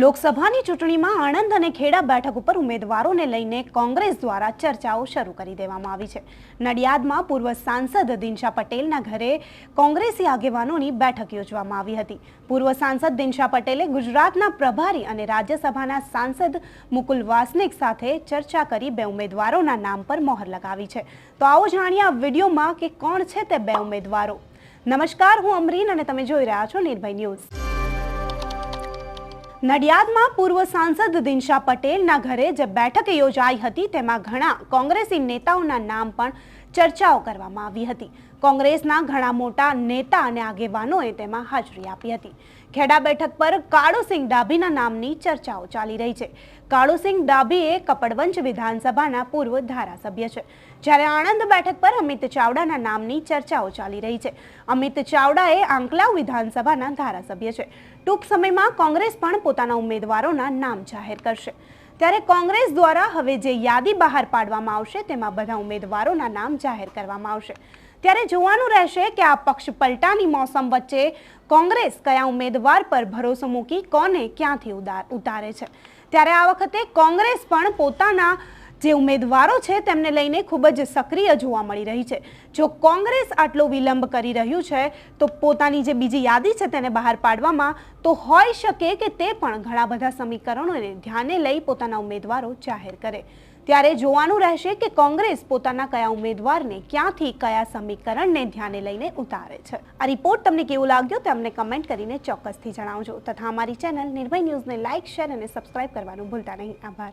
લોકસભાની ચૂંટણીમાં આણંદ અને ખેડા બેઠક ઉપર ઉમેદવારોને લઈને કોંગ્રેસ દ્વારા ચર્ચાઓ શરૂ કરી દેવામાં આવી છે. નડિયાદમાં પૂર્વ સાંસદ દિનશા પટેલના ઘરે કોંગ્રેસી આગેવાનોની બેઠક યોજવામાં આવી હતી. પૂર્વ સાંસદ દિનશા પટેલે ગુજરાતના પ્રભારી અને રાજ્યસભાના સાંસદ મુકુલ વાસનિક સાથે ચર્ચા કરી બે ઉમેદવારોના નામ પર મોહર લગાવી છે. તો આવો જાણીએ આ વિડીયોમાં કે કોણ છે તે બે ઉમેદવારો. નમસ્કાર, હું અમરીન અને તમે જોઈ રહ્યા છો નિર્ભય ન્યૂઝ. નડિયાદમાં પૂર્વ સાંસદ દિનશા પટેલના ઘરે જે બેઠક યોજાઈ હતી, તેમાં ઘણા કોંગ્રેસી નેતાઓના નામ પણ ચર્ચાઓ કરવામાં આવી હતી. કોંગ્રેસના ઘણા મોટા નેતા અને આગેવાનોએ તેમાં હાજરી આપી હતી. ખેડા બેઠક પર કાળુસિંહ ડાભીના નામની ચર્ચાઓ ચાલી રહી છે. કાળુસિંહ ડાભી એ કપડવંજ વિધાનસભાના પૂર્વ ધારાસભ્ય છે. જ્યારે આણંદ બેઠક પર અમિત ચાવડાના નામની ચર્ચાઓ ચાલી રહી છે. અમિત ચાવડા એ આંકલાવ વિધાનસભાના ધારાસભ્ય છે. ટૂંક સમયમાં કોંગ્રેસ પણ પોતાના ઉમેદવારોના નામ જાહેર કરશે. ત્યારે કોંગ્રેસ દ્વારા હવે જે યાદી બહાર પાડવામાં આવશે તેમાં બધા ઉમેદવારોના નામ જાહેર કરવામાં આવશે. ત્યારે જોવાનું રહેશે કે આ પક્ષ પલટાની મોસમ વચ્ચે કોંગ્રેસ કયા ઉમેદવાર પર ભરોસો મૂકી કોને ક્યાંથી ઉતારે છે. ત્યારે આ વખતે કોંગ્રેસ પણ પોતાના જે ઉમેદવારો છે તેમને લઈને ખૂબ જ સક્રિય જોવા મળી રહી છે. જો કોંગ્રેસ આટલો વિલંબ કરી રહ્યું છે, તો પોતાની જે બીજી યાદી છે તેને બહાર પાડવામાં, તો હોઈ શકે કે તે પણ ઘણા બધા સમીકરણોને ધ્યાને લઈ પોતાના ઉમેદવારો જાહેર કરે. ત્યારે જોવાનું રહેશે કે કોંગ્રેસ પોતાના કયા ઉમેદવારને ક્યાંથી કયા સમીકરણને ધ્યાને લઈને ઉતારે છે. આ રિપોર્ટ તમને કેવો લાગ્યો તે અમને કમેન્ટ કરીને ચોક્કસથી જણાવજો. તથા અમારી ચેનલ નિર્ભય ન્યૂઝને લાઇક શેર અને સબસ્ક્રાઇબ કરવાનું ભૂલતા નહીં. આભાર.